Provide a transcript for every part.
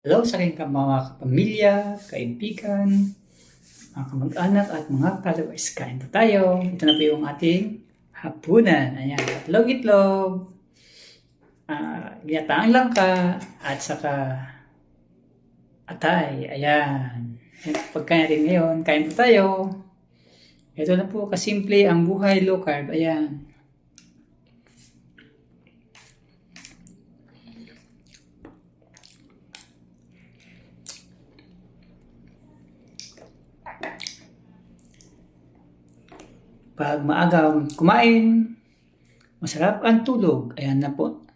Hello sa aking mga kapamilya, kaibigan, mga kamag-anak at mga followers. Kain po tayo. Ito na po yung ating hapunan. Ayan, itlog itlog, uh, ginataang langka, at saka atay. Ayan. Ayan pagkain natin ngayon. Kain po tayo. Ito na po kasimple ang buhay low carb. Ayan. Pag maaga kumain, masarap ang tulog. Ayan na po.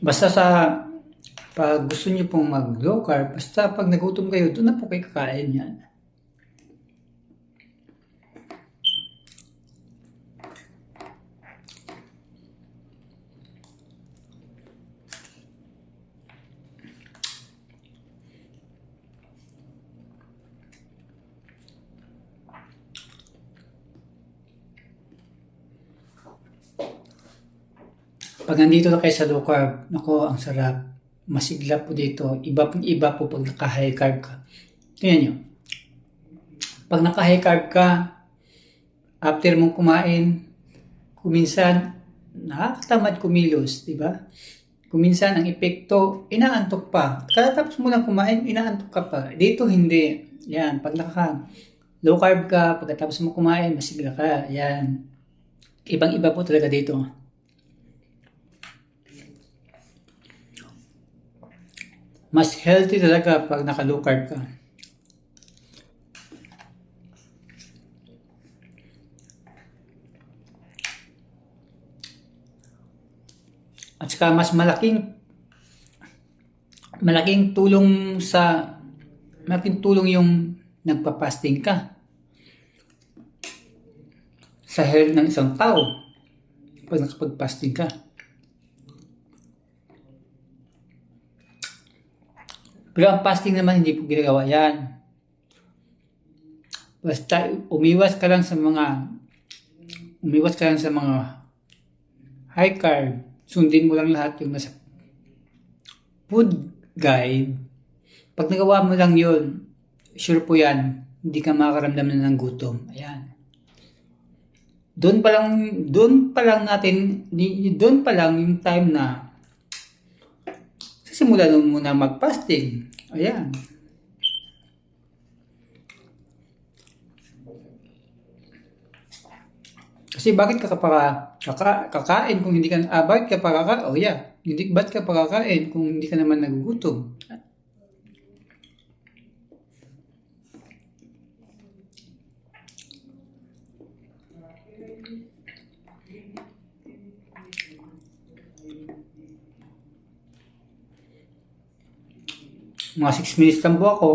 Basta sa pag gusto niyo pong mag low carb, basta pag nagutom kayo, doon na po kayo kakain yan. Pag nandito na kayo sa low carb, nako, ang sarap. Masigla po dito. Iba iba po pag naka-high carb ka. Tingnan nyo. Pag naka-high carb ka, after mong kumain, kuminsan, nakakatamad kumilos, di ba? Kuminsan, ang epekto, inaantok pa. Katatapos mo lang kumain, inaantok ka pa. Dito, hindi. Yan, pag naka low carb ka, pagkatapos mo kumain, masigla ka. Yan. Ibang-iba po talaga dito. Mas healthy talaga pag naka-low carb ka. At saka mas malaking malaking tulong sa malaking tulong yung nagpa-fasting ka sa health ng isang tao pag nakapag-fasting ka. Pero ang fasting naman hindi po ginagawa yan. Basta umiwas ka lang sa mga umiwas ka lang sa mga high carb. Sundin mo lang lahat yung nasa food guide. Pag nagawa mo lang yun, sure po yan, hindi ka makakaramdam na ng gutom. Ayan. Doon pa lang, doon pa lang natin, doon pa lang yung time na simulan mo muna mag-fasting. Ayan. Kasi bakit ka kaka, kakain kung hindi ka, ah, bakit ka pa kakain? Oh yeah, hindi, bakit ka pa kakain kung hindi ka naman nagugutom? Mga 6 minutes lang po ako.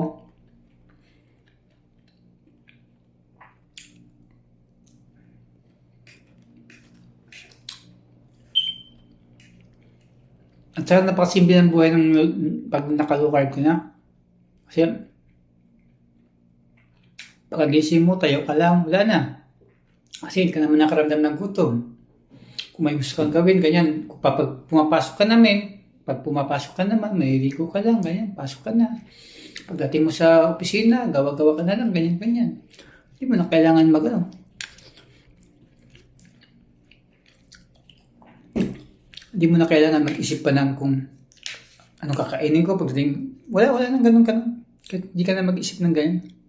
At saka napakasimple ng buhay ng pag nakalukarb ko na. Kasi pagkagising mo, tayo ka lang, wala na. Kasi hindi ka naman nakaramdam ng gutom. Kung may gusto kang gawin, ganyan. Kung pumapasok ka namin, pag pumapasok ka naman, maliligo ka lang, ganyan, pasok ka na. Pagdating mo sa opisina, gawa-gawa ka na lang, ganyan, ganyan. Hindi mo na kailangan mag, ano, hindi mo na kailangan mag-isip pa ng kung anong kakainin ko pagdating, wala, wala nang ganun ka na. Hindi ka na mag-isip ng ganyan.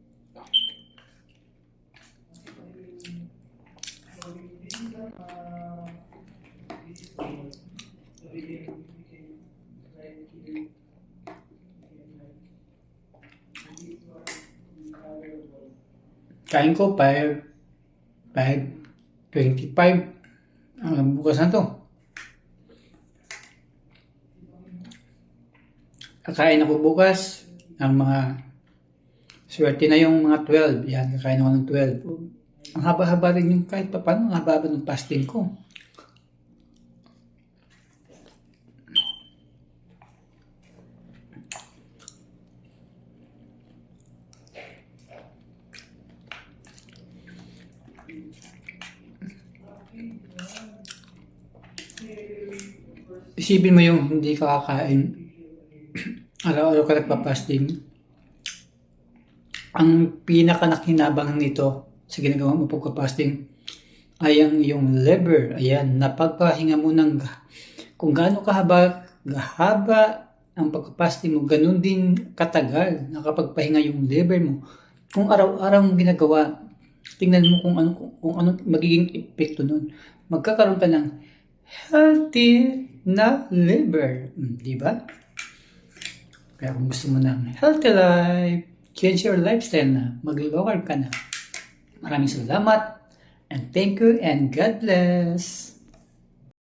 Kain ko 5, 5, 25. Ang bukas na to. kakain ako bukas ng mga swerte na yung mga 12. Yan, kakain ako ng 12. Ang haba-haba rin yung kahit pa paano, ang haba-haba ng fasting ko. Isipin mo yung hindi ka kakain. Araw-araw ka nagpa-fasting. Ang pinaka nakinabang nito sa ginagawa mo pagka-fasting ay ang yung liver. Ayan, napagpahinga mo ng kung gaano kahaba, gahaba ang pagka-fasting mo, ganun din katagal nakapagpahinga yung liver mo. Kung araw-araw mong ginagawa, tingnan mo kung ano kung, kung ano magiging epekto nun. Magkakaroon ka ng healthy na liver. Mm, di ba? Kaya kung gusto mo ng healthy life, change your lifestyle na, mag-low ka na. Maraming salamat and thank you and God bless.